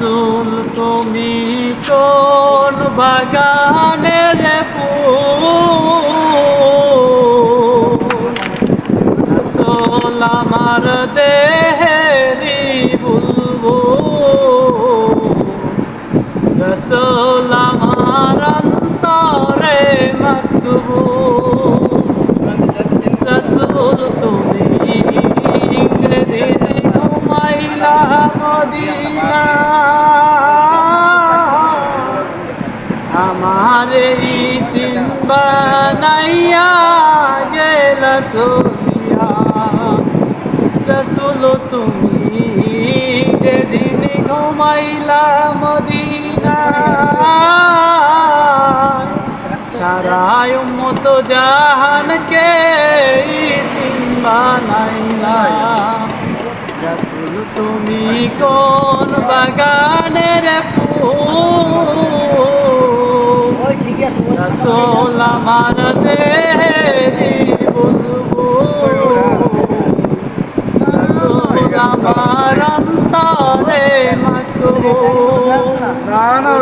রসুল তুমি কোন বাগানের রসুল আমার দেহেরি বুলবু রসুল আমার অন্তরে মকবু রসুল তুমি ঘুমাইলা মদিনা আমার এই দিন বানাইয়া গেল সোনিয়া রসুল তুমি যেদিন ঘুমাইলা মদিনা সারায় মত জাহানকে দিন বানাইলা রসুল তুমি কোন বাগানের রসুল আমার দেরি বলব রসুল আমার অন্তরে ওগুলো